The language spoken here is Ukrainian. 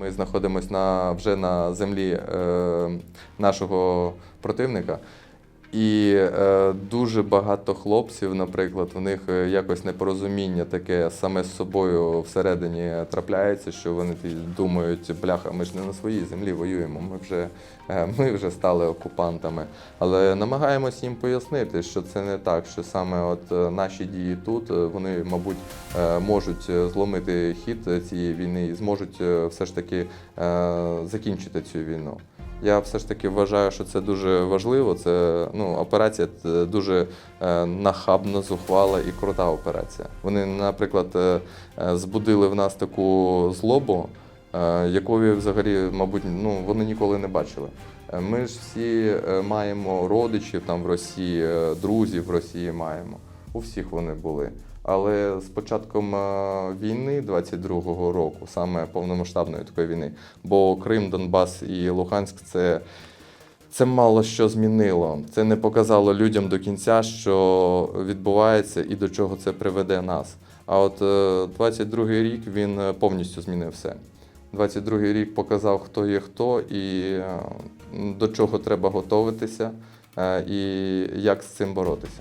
Ми знаходимося на, вже на землі е, нашого противника. І е, дуже багато хлопців, наприклад, у них е, якось непорозуміння таке саме з собою всередині трапляється, що вони думають, бляха, ми ж не на своїй землі воюємо, ми вже, е, ми вже стали окупантами. Але намагаємось їм пояснити, що це не так, що саме от е, наші дії тут, е, вони, мабуть, можуть зломити хід цієї війни і зможуть все ж таки е, закінчити цю війну. Я все ж таки вважаю, що це дуже важливо. Це ну, операція е, дуже е, нахабна, зухвала і крута операція. Вони, наприклад, е, е, збудили в нас таку злобу, якої взагалі, мабуть, ну, вони ніколи не бачили. Ми ж всі маємо родичів там в Росії, друзів в Росії маємо. У всіх вони були. Але з початком е, війни 22-го року, саме повномасштабної такої війни, бо Крим, Донбас і Луганськ це, це мало що змінило. Це не показало людям до кінця, що відбувається і до чого це приведе нас. А от е, 22-й рік він е, повністю змінив все. 22-й рік показав, хто є хто і е, до чого треба готуватися, е, і як з цим боротися.